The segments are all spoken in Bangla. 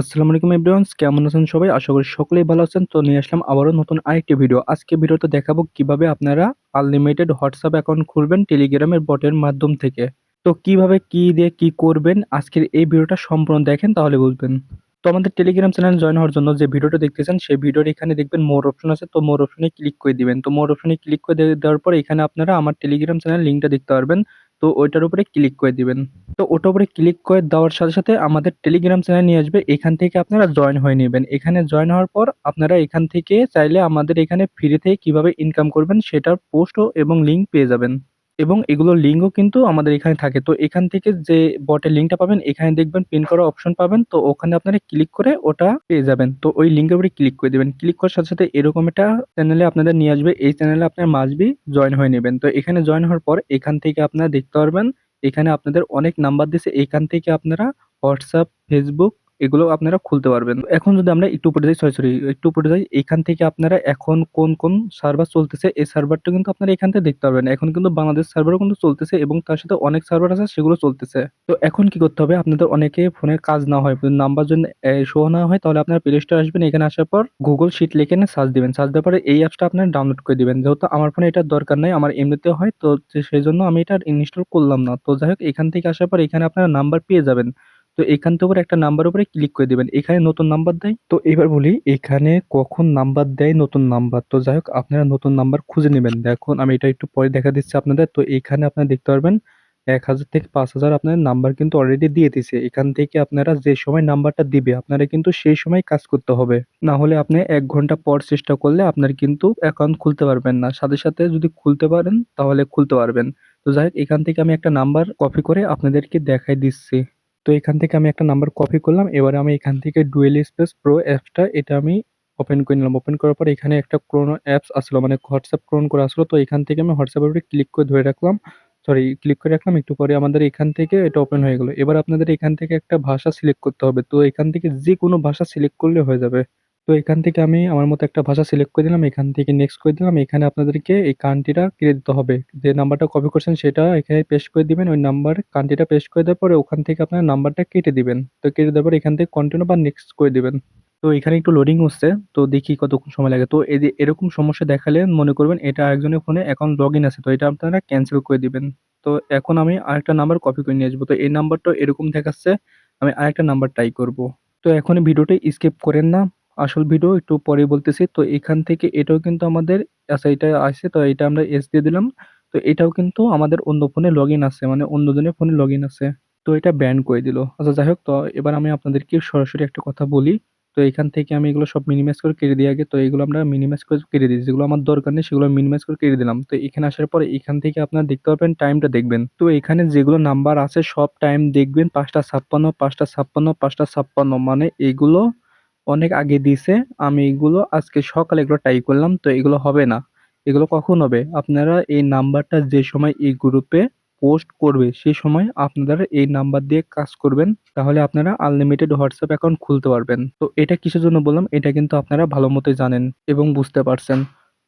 আসসালামু আলাইকুম এভরিওয়ান, কেমন আছেন সবাই? আশা করি সকলেই ভালো আছেন। তো নিয়ে আসলাম আবারও নতুন আরেকটি ভিডিও। আজকে ভিডিওতে দেখাবো কীভাবে আপনারা আনলিমিটেড হোয়াটসঅ্যাপ অ্যাকাউন্ট খুলবেন টেলিগ্রামের বটের মাধ্যম থেকে। তো কীভাবে কি দিয়ে কি করবেন? আজকের এই ভিডিওটা সম্পূর্ণ দেখেন, তাহলে বুঝবেন। তো আমাদের টেলিগ্রাম চ্যানেল জয়েন হওয়ার জন্য যে ভিডিওটা দেখতেছেন, সেই ভিডিওর এখানে দেখবেন মোর অপশন আছে। তো মোর অপশনে ক্লিক করে দিবেন। তো মোর অপশনে ক্লিক করে দেওয়ার পর এখানে আপনারা আমার টেলিগ্রাম চ্যানেল লিঙ্কটা দেখতে পারবেন। তো ওইটার উপরে ক্লিক করে দিবেন। তো ওটার উপরে ক্লিক করে দেওয়ার সাথে সাথে আমাদের টেলিগ্রাম চ্যানেল নিয়ে আসবে। এখান থেকে আপনারা জয়েন হয়ে নেবেন। এখানে জয়েন হওয়ার পর আপনারা এখান থেকে চাইলে আমাদের এখানে ফ্রিতে কীভাবে ইনকাম করবেন সেটার পোস্ট এবং লিঙ্ক পেয়ে যাবেন। এবং এগুলোর লিঙ্কও কিন্তু আমাদের এখানে থাকে। তো এখান থেকে যে বটের লিঙ্কটা পাবেন, এখানে দেখবেন পিন করা অপশন পাবেন। তো ওখানে আপনারা ক্লিক করে ওটা পেয়ে যাবেন। তো ওই লিঙ্কের উপরে ক্লিক করে দেবেন। ক্লিক করার সাথে সাথে এরকম একটা চ্যানেলে আপনাদের নিয়ে আসবে। এই চ্যানেলে আপনার মাসবি জয়েন হয়ে নেবেন। তো এখানে জয়েন হওয়ার পর এখান থেকে আপনারা দেখতে পারবেন, এখানে আপনাদের অনেক নাম্বার দিছে। এখান থেকে আপনারা হোয়াটসঅ্যাপ ফেসবুক এগুলো আপনারা খুলতে পারবেন। এখন যদি আমরা একটু উপরে যাই সরি সরি একটু উপরে যাই, এখান থেকে আপনারা এখন কোন কোন সার্ভার চলতেছে, এই সার্ভারটা কিন্তু আপনারা এখান থেকে দেখতে পারবেন। এখন কিন্তু বাংলাদেশ সার্ভারও কিন্তু চলতেছে এবং তার সাথে অনেক সার্ভার আছে, সেগুলো চলতেছে। তো এখন কি করতে হবে? আপনাদের অনেকে ফোনে কাজ না হয় নাম্বার যদি শো না হয়, তাহলে আপনারা প্লে স্টোর আসবেন, এখানে আসার পর গুগল শিট লিখে না সার্চ দিবেন। সার্চ দেওয়ার পরে এই অ্যাপসটা আপনারা ডাউনলোড করে দিবেন। যেহেতু আমার ফোনে এটার দরকার নাই, আমার এমনিতে হয়, তো সেই জন্য আমি এটা ইনস্টল করলাম না। তো যাই হোক, এখান থেকে আসার পর এখানে আপনারা নাম্বার পেয়ে যাবেন। তো এখান থেকে একটা নাম্বার উপরে ক্লিক করে দিবেন। এখানে নতুন নাম্বার দেয়। তো এবার বলি, এখানে কখন নাম্বার দেয় নতুন নাম্বার তো যাই হোক, আপনারা নতুন নাম্বার খুঁজে নেবেন। দেখুন, আমি এটা একটু পরে দেখা দিচ্ছি আপনাদের। তো এখানে আপনারা দেখতে পারবেন, এক হাজার থেকে পাঁচ হাজার আপনার নাম্বার কিন্তু অলরেডি দিয়ে দিছে। এখান থেকে আপনারা যে সময় নাম্বারটা দিবে, আপনারা কিন্তু সেই সময় কাজ করতে হবে। না হলে আপনি এক ঘণ্টা পর চেষ্টা করলে আপনার কিন্তু অ্যাকাউন্ট খুলতে পারবেন না। সাথে সাথে যদি খুলতে পারেন, তাহলে খুলতে পারবেন। তো যাই এখান থেকে আমি একটা নাম্বার কপি করে আপনাদেরকে দেখাই দিচ্ছি। তো এখান থেকে আমি একটা নাম্বার কপি করলাম। এবারে আমি এখান থেকে ডুয়েল স্পেস প্রো অ্যাপসটা এটা আমি ওপেন করে নিলাম। ওপেন করার পর এখানে একটা ক্রোনো অ্যাপস আসলো মানে হোয়াটসঅ্যাপ ক্রোন করে আসলো। তো এখান থেকে আমি হোয়াটসঅ্যাপের উপরে ক্লিক করে ধরে রাখলাম। সরি ক্লিক করে রাখলাম। একটু পরে আমাদের এখান থেকে এটা ওপেন হয়ে গেলো। এবার আপনাদের এখান থেকে একটা ভাষা সিলেক্ট করতে হবে। তো এখান থেকে যে কোনো ভাষা সিলেক্ট করলে হয়ে যাবে। তো এখান থেকে আমি আমার মতো একটা ভাষা সিলেক্ট করে দিলাম, এখান থেকে নেক্সট করে দিলাম, এখানে আপনাদেরকে এই কান্ট্রিটা কেটে দিতে হবে। যে নাম্বারটা কপি করছেন সেটা এখানে পেস্ট করে দিবেন, ওই নাম্বার কান্ট্রিটা পেস্ট করে দেওয়ার পরে ওখান থেকে আপনার নাম্বারটা কেটে দিবেন। তো কেটে দেওয়ার পরে এখান থেকে কন্টিনিউ বা নেক্সট করে দিবেন। তো এখানে একটু লোডিং হচ্ছে, তো দেখি কতক্ষণ সময় লাগে। তো এই যে এরকম সমস্যা দেখালে মনে করবেন এটা আরেকজনের ফোনে অ্যাকাউন্ট লগ ইন আছে, তো এটা আপনারা ক্যান্সেল করে দিবেন। তো এখন আমি আরেকটা নাম্বার কপি করে নিয়ে আসব। তো এই নাম্বারটা এরকম দেখাচ্ছে, আমি আরেকটা নাম্বার ট্রাই করব। তো এখন ভিডিওটা স্কিপ করেন না। আসল ভিডিও একটু পরে বলতেছি। তো এখান থেকে এটাও কিন্তু আমাদের আচ্ছা এটা আছে তো এটা আমরা এস দিয়ে দিলাম। তো এটাও কিন্তু আমাদের অন্য ফোনে লগ ইন আছে মানে অন্যজনের ফোনে লগ ইন আছে। তো এটা ব্যান করে দিল। আচ্ছা যাই হোক, তো এবার আমি আপনাদেরকে সরাসরি একটা কথা বলি। তো এখান থেকে আমি এগুলো সব মিনিমাইজ করে কেটে দিয়ে আগে। তো এগুলো আমরা মিনিমাইজ করে কেটে দিই। যেগুলো আমার দরকার নেই, সেগুলো মিনিমাইজ করে কেটে দিলাম। তো এখানে আসার পরে এখান থেকে আপনারা দেখতে পাবেন টাইমটা দেখবেন। তো এখানে যেগুলো নাম্বার আছে, সব টাইম দেখবেন, পাঁচটা ছাপ্পান্ন পাঁচটা ছাপ্পান্ন পাঁচটা ছাপ্পান্ন। মানে এগুলো অনেক আগে দিছে, আমি এগুলো আজকে সকালে এগুলো ট্রাই করলাম, তো এগুলো হবে না। এগুলো কখন হবে? আপনারা এই নাম্বারটা যে সময় এই গ্রুপে পোস্ট করবে সেই সময় আপনারা এই নাম্বার দিয়ে কাজ করবেন, তাহলে আপনারা আনলিমিটেড হোয়াটসঅ্যাপ অ্যাকাউন্ট খুলতে পারবেন। তো এটা কিসের জন্য বললাম? এটা কিন্তু আপনারা ভালো মতো জানেন এবং বুঝতে পারছেন।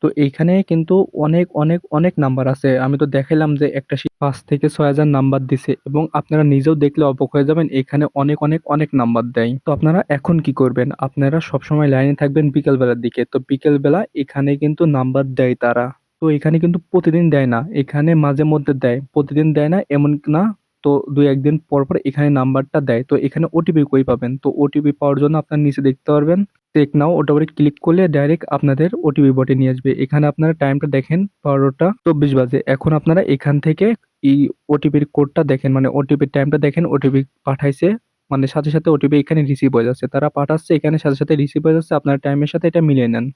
তো এইখানে কিন্তু অনেক অনেক অনেক নাম্বার আছে। আমি তো দেখাইলাম যে একটা শীট পাঁচ থেকে ছয় হাজার নাম্বার দিছে এবং আপনারা নিজেও দেখলে অবাক হয়ে যাবেন এখানে অনেক অনেক অনেক নাম্বার দেয়। তো আপনারা এখন কি করবেন? আপনারা সবসময় লাইনে থাকবেন বিকেল বেলার দিকে। তো বিকেল বেলা এখানে কিন্তু নাম্বার দেয় তারা। তো এখানে কিন্তু প্রতিদিন দেয় না। এখানে মাঝে মধ্যে দেয়। প্রতিদিন দেয় না, এমন না তো দুই একদিন পর পর এখানে নাম্বারটা দেয় তো এখানে ওটিপি কই পাবেন তো ওটিপি পাওয়ার জন্য আপনার নিচে দেখতে পারবেন চেক নাও ওটা উপরে ক্লিক করলে ডাইরেক্ট আপনাদের ওটিপি বটে নিয়ে আসবে এখানে আপনারা টাইমটা দেখেন বারোটা চব্বিশ বাজে এখন আপনারা এখান থেকে এই ওটিপির কোডটা দেখেন মানে ওটিপির টাইমটা দেখেন ওটিপি পাঠাইছে মানে সাথে সাথে ওটিপি এখানে রিসিভ হয়ে যাচ্ছে তারা পাঠাচ্ছে এখানে সাথে সাথে রিসিভ হয়ে যাচ্ছে আপনার টাইমের সাথে এটা মিলিয়ে নেন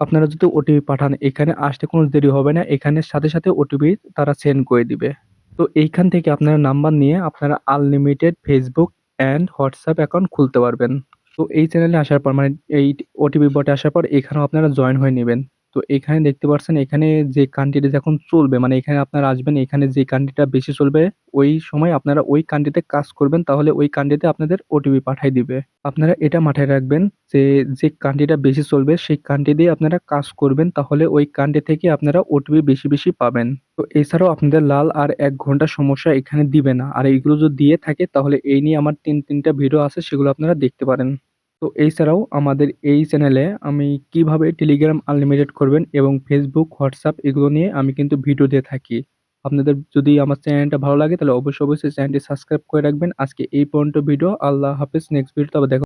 আপনারা যদি ওটিপি পাঠান এখানে আসতে কোনো দেরি হবে না এখানে সাথে সাথে ওটিপি তারা সেন্ড করে দিবে তো এইখান থেকে আপনারা নাম্বার নিয়ে আপনারা unlimited Facebook and WhatsApp account খুলতে পারবেন। তো এই চ্যানেলে আসার পর মানে এই ওটিপি বটে আসার পর এখানেও আপনারা জয়েন হয়ে নেবেন। তো এখানে দেখতে পাচ্ছেন এখানে যে কান্ট্রিটা যখন চলবে মানে এখানে আপনারা আসবেন, এখানে যে কান্ট্রিটা বেশি চলবে, ওই সময় আপনারা ওই কান্ট্রিতে কাজ করবেন, তাহলে ওই কান্ট্রিতে আপনাদের ওটিপি পাঠাই দিবে। আপনারা এটা মাথায় রাখবেন যে যে কান্ট্রিটা বেশি চলবে, সেই কান্ট্রি দিয়ে আপনারা কাজ করবেন, তাহলে ওই কান্ট্রি থেকে আপনারা ওটিপি বেশি বেশি পাবেন। তো এছাড়াও আপনাদের লাল আর এক ঘণ্টা সমস্যা এখানে দিবে না। আর এইগুলো যদি দিয়ে থাকে, তাহলে এই নিয়ে আমার তিন, তিনটা ভিডিও আছে, সেগুলো আপনারা দেখতে পারেন। তো এই ছাড়াও আমাদের এই চ্যানেলে আমি কীভাবে টেলিগ্রাম আনলিমিটেড করবেন এবং ফেসবুক হোয়াটসঅ্যাপ এগুলো নিয়ে আমি কিন্তু ভিডিও দিয়ে থাকি। আপনাদের যদি আমার চ্যানেলটা ভালো লাগে তাহলে অবশ্যই অবশ্যই চ্যানেলটি সাবস্ক্রাইব করে রাখবেন। আজকে এই পর্যন্ত ভিডিও আল্লাহ হাফেজ নেক্সট ভিডিওতে আবার দেখা